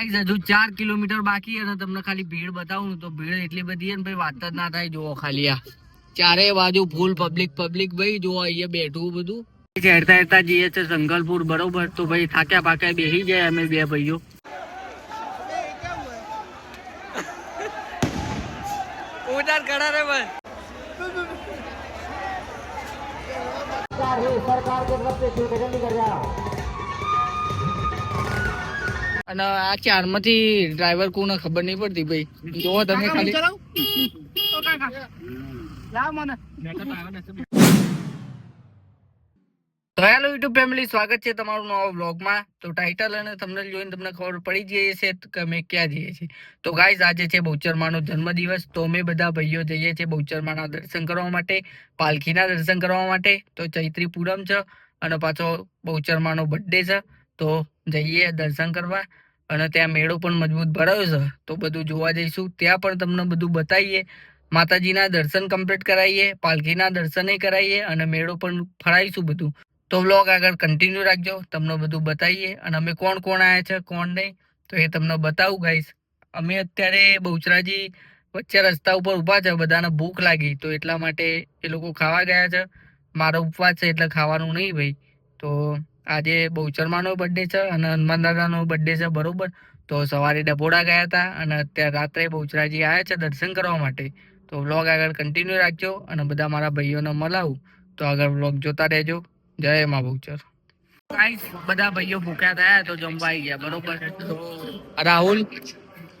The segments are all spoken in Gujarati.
ગાઈસ હજુ ચાર કિલોમીટર બાકી અને તમને ખાલી ભીડ બતાવું તો ભીડ એટલી બધી ને ભાઈ વાત જ ના થાય. જુઓ ખાલી આ. ચારે બાજુ ફૂલ પબ્લિક પબ્લિક ભાઈ. જુઓ અહીંયા બેઠું બધું. હેરતા હેરતા જઈએ છે સંગલપુર, બરોબર? તો ભાઈ થાક્યા પાક્યા બેસી જાય અમે બે ભાઈઓ. ઉતાર કરા રે બસ અને આ ચારમાંથી ડ્રાઈવર કોને ખબર નહીં પડતી ભાઈ. જો તમે ખાલી હેલો યુટ્યુબ ફેમિલી સ્વાગત છે તમારું નવા બ્લોગમાં તો ટાઇટલ અને તમને જોઈને તમને ખબર પડી જઈએ છે કે અમે ક્યાં જઈએ છીએ. તો ગાઈઝ આજે છે બહુચરમાનો જન્મદિવસ. તો અમે બધા ભાઈઓ જઈએ છીએ બહુચરમાના દર્શન કરવા માટે પાલખીના દર્શન કરવા માટે. તો ચૈત્રી પૂરમ છે અને પાછો બહુચરમાનો બર્થડે છે. તો જઈએ, દર્શન કરવા. અને ત્યાં મેળો પણ મજબૂત ભરાયો છે. તો બધું જોવા જઈશું. ત્યાં પણ તમને બધું બતાવીએ. માતાજીના દર્શન કમ્પ્લીટ કરાવીએ, પાલખીના દર્શને કરાવીએ અને મેળો પણ ફરાવીશું બધું. તો વ્લોગ આગળ કન્ટિન્યુ રાખજો. તમને બધું બતાવીએ. અને અમે કોણ કોણ આવ્યા છે, કોણ નહીં, તો એ તમને બતાવું ગાઈશ અમે અત્યારે બહુચરાજી વચ્ચે રસ્તા ઉપર ઊભા છે. બધાને ભૂખ લાગી. તો એટલા માટે એ લોકો ખાવા ગયા છે. મારો ઉપવાસ છે એટલે ખાવાનું નહીં ભાઈ. તો આજે બહુચરમાનો બર્થડે છે અને હનુમાન દાદાનો બર્થડે છે, બરોબર? તો સવારે ડભોડા ગયા હતા અને અત્યારે રાત્રે બહુચરાજી આવ્યા છે દર્શન કરવા માટે. તો વ્લોગ આગળ કન્ટિન્યુ રાખજો અને બધા મારા ભાઈઓને મળાવું. તો આગળ વ્લોગ જોતા રહેજો. જય મા બહુચર. બધા ભાઈઓ ભૂખ્યા થયા તો જમવા ગયા, બરોબર? રાહુલ,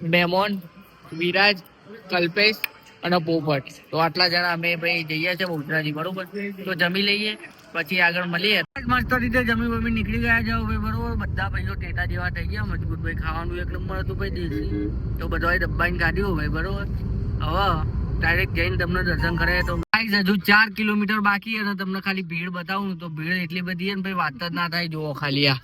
મેમોન, વિરાજ, કલ્પેશ અને પોપટ. તો આટલા જણા અમે ભાઈ જઈએ છે બહુચરાજી, બરોબર? તો જમી લઈએ. પછી આગળ મળીએ. મસ્ત રીતે જમી બમી નીકળી ગયા છે ભાઈ, બરોબર? બધા ભાઈઓ ટેટા જેવા થઈ ગયા. મજબૂત ભાઈ ખાવાનું એક નંબર હતું ભાઈ દેશી. તો બધા ડબ્બાની કાઢ્યું ભાઈ, બરોબર? હવે ડાયરેક્ટ જઈને તમને દર્શન કરે તો ગાઈસ હજુ ચાર કિલોમીટર બાકી અને તમને ખાલી ભીડ બતાવું. તો ભીડ એટલી બધી ને ભાઈ, વાત જ ના થાય. જુઓ ખાલી આ.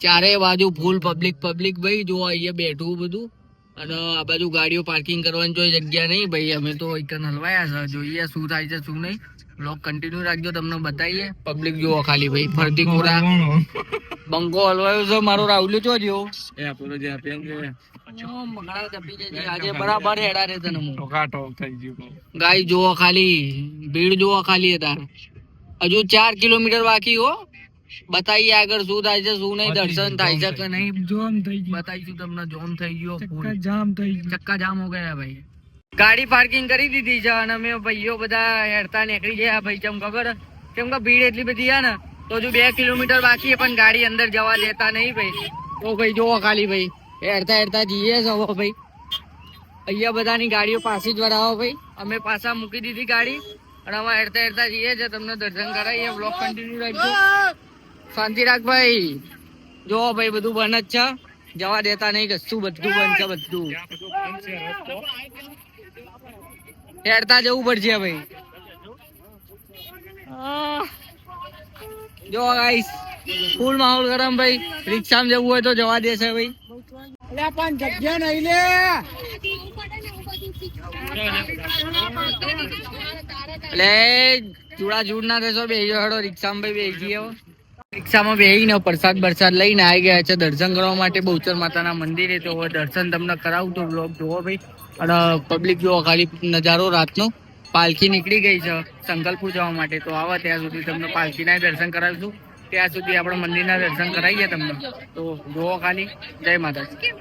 ચારે બાજુ ફૂલ પબ્લિક પબ્લિક ભાઈ. જુઓ અહીંયા બેઠું બધું. અને આ બાજુ ગાડીઓ પાર્કિંગ કરવાની જોઈ જગ્યા નહીં ભાઈ. અમે તો એક હલવાયા છે. જોઈએ શું થાય છે, શું નહીં. બ્લોગ કન્ટિન્યુ રાખજો તમને બતાવીએ. પબ્લિક જોવો ખાલી ભાઈ ફરતી કોરા બંકો હલવાયો છે મારો રાહુલ જો જેવો આજે બરાબર હેડા રે તને હું. ગાય જુઓ ખાલી ભીડ જુઓ ખાલી તાર હજુ ચાર કિલોમીટર બાકી હો. બતાવીએ આગળ શું થાય છે શું નહીં દર્શન થાય છે કે નહીં? જોમ થઈ ગયું. બતાવીશું તમને જોમ થઈ ગયો ચક્કા જામ થઈ ગયું. ચક્કા જામ હો ગયા ભાઈ. ગાડી પાર્કિંગ કરી દીધી છે અને અમે ભાઈઓ બધા હેડતા નીકળી ગયા. ભાઈ કેમ ખબર? કેમ કે ભીડ એટલી બધી છે ને, તો હજુ બે કિલોમીટર બાકી પણ ગાડી અંદર જવા દેતા નહીં ભાઈ. તો ભાઈ જોવો ખાલી ભાઈ. હેડતા હેડતા જઈએ છો ભાઈ. અહીંયા બધાની ગાડીઓ પાછી જ વરાવો ભાઈ. અમે પાછા મૂકી દીધી ગાડી. અને અમે હેડતા હેડતા જઈએ છે, તમને દર્શન કરાવીએ બ્લોક કન્ટિન્યુ રાખજો. શાંતિ રાખ ભાઈ. જોવો ભાઈ, બધું બંધ જ છે. જવા દેતા નહીં કશું બધું બંધ છે, બધું. હેડતા જવું પડશે ભાઈ જો ગાઈસ ફૂલ માહોલ ગરમ ભાઈ. રિક્ષામાં જવું હોય તો જવા દેશે ભાઈ. અલ્યા પણ જગ્યા નહીં લે. એટલે જુડા જુડ ના થશો બે હેડો રિક્ષામાં ભાઈ બેસી હવે. રિક્ષામાં બેહીને પ્રસાદ બરસાદ લઈને આવી ગયા છે. દર્શન કરવા માટે બહુચર માતાના મંદિરે તો હવે દર્શન તમને કરાવું તો બ્લોગ જોવો ભાઈ. અને પબ્લિક જોવો ખાલી નજારો રાતનો. પાલખી નીકળી ગઈ છે સંકલ્પુર જવા માટે. તો આવા ત્યાં સુધી તમને પાલખીના દર્શન કરાવીશું. ત્યાં સુધી આપણે મંદિરના દર્શન કરાવીએ તમને. તો જોવો ખાલી. જય માતાજી.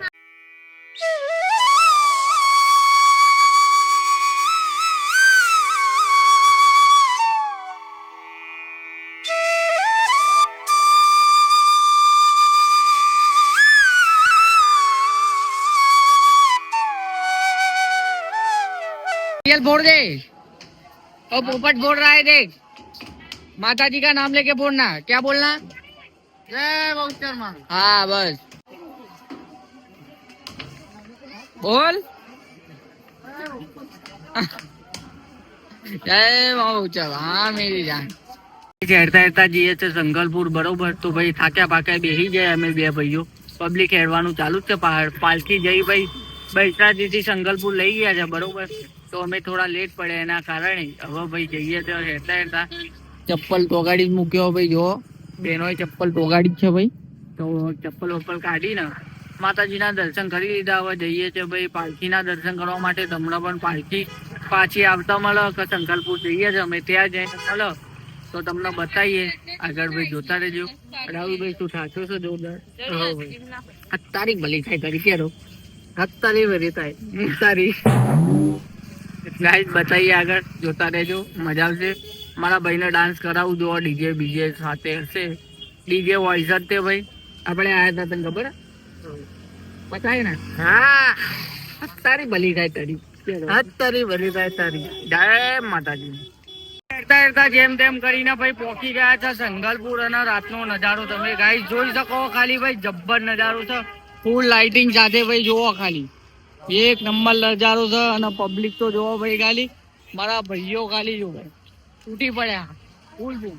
रियल बोल दे ओ पोपट बोल रहा है देख माता जी का नाम लेके बोलना क्या बोलना જય બહુચરમાં हाँ बस बोल જય બહુચર હા મેરી જાન હેડતા હેડતા જઈએ છે સંગલપુર બરોબર તો ભાઈ થાક્યા પાક્યા બેસી જાય અમે બે ભાઈઓ પબ્લિક હેડવાનું ચાલુ જ છે પહાડ પાલખી જઈ ભાઈ બૈસાજી થી સંગલપુર લઈ ગયા છે બરોબર તો અમે થોડા લેટ પડે એના કારણે. હવે ભાઈ જઈએ તો હેડતા હેડતા ચપ્પલ ટોગાડી જ મૂક્યો ભાઈ જો. બેનો ચપ્પલ ટોગાડી જ છે ભાઈ. તો ચપ્પલ વપ્પલ કાઢીને માતાજીના દર્શન કરી લીધા. હવે જઈએ છે ભાઈ પાલખીના દર્શન કરવા માટે. તમને પણ પાલખી પાછી આવતા મળે. કે શંકરપુર જઈએ છે. અમે ત્યાં જઈને મળે. તો તમને બતાવીએ. આગળ ભાઈ જોતા રહેજો. રાહુલભાઈ તું થાક્યો છો? જોરદાર. હા તારીખ ભલી થાય તારી ક્યારો તારી ભરી થાય. તારી ગાઈસ બતાવીએ આગળ. જોતા રહેજો. મજા આવશે. મારા ભાઈને ડાન્સ કરાવું જો ડીજે બીજે સાથે હશે. ડીજે વોઇસ જ તે ભાઈ. આપણે આયા હતા તને ખબર? બતાય ને. હા. તારી ભલી થાય તારી. હા તારી ભલી થાય તારી. જય માતાજી. હેરતા હેરતા જેમ તેમ કરીને ભાઈ પોકી ગયા છે સંગલપુર અને રાતનો નજારો તમે ગાઈસ જોઈ શકો ખાલી ભાઈ જબ્બર નજારો છે. ફૂલ લાઇટિંગ સાથે ભાઈ જોવો ખાલી. એક નંબર નજારો છે અને પબ્લિક તો જોવો ભાઈ ખાલી. મારા ભાઈઓ ખાલી જોવે તૂટી પડ્યા. ફૂલ ફૂલ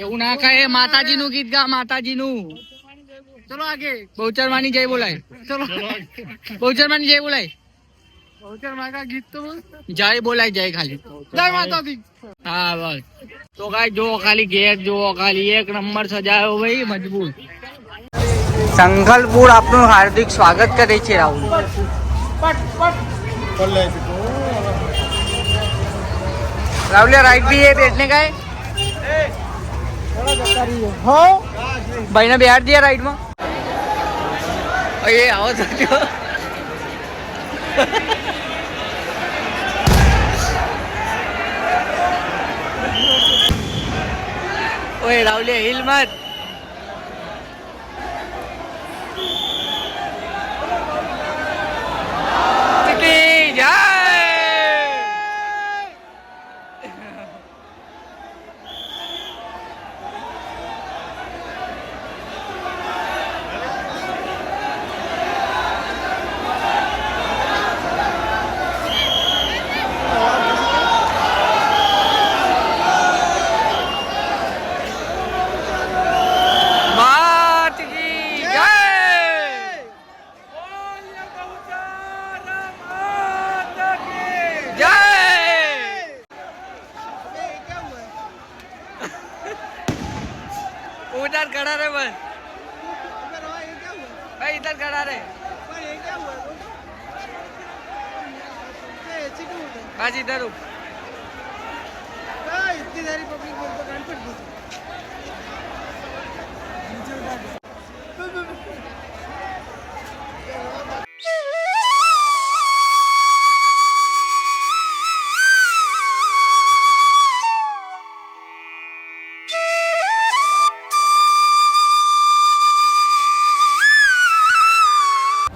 એવું ના ખાય માતાજી નું ગીત ગા માતાજી નું ચલો આગે. બહુચરમાની જય બોલાય. ચલો. બહુચરમાની જય બોલાય. બહુચર માગા ગીત તો જય બોલાય જય ખાલી. જય માતાજી. હા બસ. તો કાઈ જો ખાલી ઘેર જો ખાલી. એક નંબર સજાયો ભાઈ મજબૂત. સંઘલપુર આપનું હાર્દિક સ્વાગત કરે છે રાહુલ राहुल राइट भी है बैठने का है હો भाई ने बैठ दिया राइट में ये आओ सकते हो ओए राहुल हिल उधर खड़ा रहे बस भाई इधर खड़ा रहे बस इधर रुक इतनी सारी पब्लिक बोलतो गणपती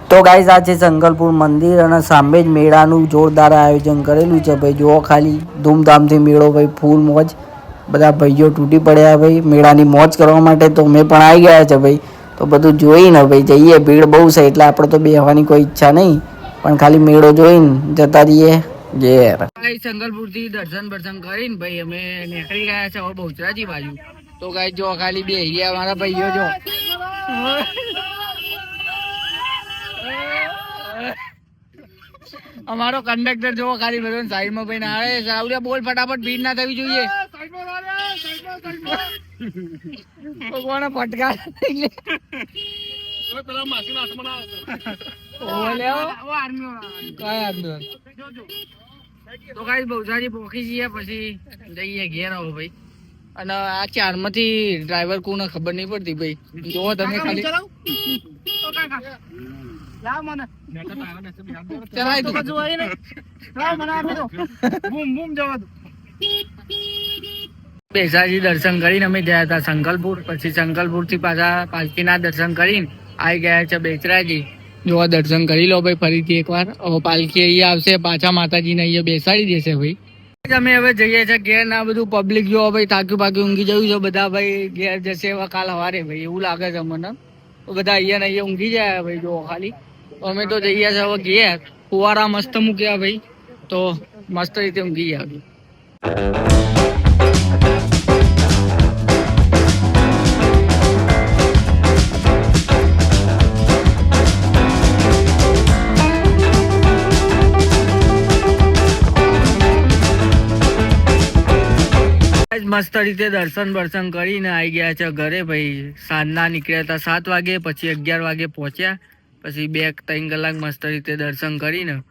તો ગાઈઝ આ છે મંદિર અને સામે જ મેળાનું જોરદાર આયોજન કરેલું છે, ભાઈ, જુઓ ખાલી, ધૂમધામથી મેળો, ભાઈ ફૂલ મોજ. બધા ભાઈઓ તૂટી પડ્યા, ભાઈ, મેળાની મોજ કરવા માટે તો અમે પણ આવી ગયા છે, ભાઈ. તો બધું જોઈને, ભાઈ, જઈએ, ભીડ બહુ છે, એટલે આપણે તો બેહવાની કોઈ ઈચ્છા નહીં. પણ ખાલી મેળો જોઈને જતા રહીએ. ઘેર. ભાઈ થી દર્શન બર્શન કરીને, ભાઈ, અમે નીકળી ગયા છે બહુચરાજી બાજુ. તો ગાઈ જો ખાલી બે મારા ભાઈઓ જો અમારો કંડક્ટર જોવો ખાલી બધો સાઈડમાં ભાઈ આવે. સાવડિયા બોલ ફટાફટ ભીડ ના થવી જોઈએ. ભગવાન ફટકાર. તો કાંઈ બહુસારી પોખી જઈએ પછી જઈએ ઘેર આવો ભાઈ. અને આ ચારમાંથી ડ્રાઈવર કોને ખબર નહીં પડતી ભાઈ. જોવો તમે ખાલી. લાવ મને. ચલાય તું. બાજુ આવીને. લાવ મને આપી દો બૂમ બૂમ જવા દો. બેસાજી દર્શન કરીને અમે ગયા હતા સંકલપુર. પછી સંકલપુરથી પાછા પાલકીના દર્શન કરીને આવી ગયા છે બેચરાજી. જો દર્શન કરી લો ભાઈ ફરીથી એકવાર. હવે પાલકી અહીંયા આવશે પાછા માતાજીને અહીંયા બેસાડી દેશે ભાઈ. અમે હવે જઈએ છીએ ઘેર ના બધું પબ્લિક જો ભાઈ તાક્યું પાક્યું ઊંઘી જયું છે બધા ભાઈ. ઘેર જશે એવા કાલ સવારે ભાઈ એવું લાગે છે મને. બધા અહીંયા ને અહીંયા ઊંઘી જાય ભાઈ જો ખાલી. અમે તો જઈએ છે હવે ગયા ફુવારા મસ્ત મૂક્યા ભાઈ. તો મસ્ત રીતે ઊંઘી ગયા મસ્ત રીતે દર્શન બર્શન કરીને આવી ગયા છે ઘરે ભાઈ. સાંજના નીકળ્યા હતા સાત વાગે, પછી અગિયાર વાગે પહોંચ્યા. પછી બે ત્રણ કલાક મસ્ત રીતે દર્શન કરીને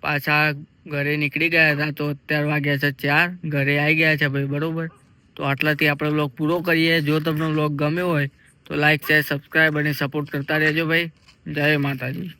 પાછા ઘરે નીકળી ગયા હતા તો અત્યાર વાગ્યા છે ચાર. ઘરે આવી ગયા છે ભાઈ, બરાબર. તો આટલાથી આપણે બ્લોગ પૂરો કરીએ. જો તમને બ્લોગ ગમ્યો હોય તો લાઈક શેર સબસ્ક્રાઈબ અને સપોર્ટ કરતા રહેજો ભાઈ. જય માતાજી.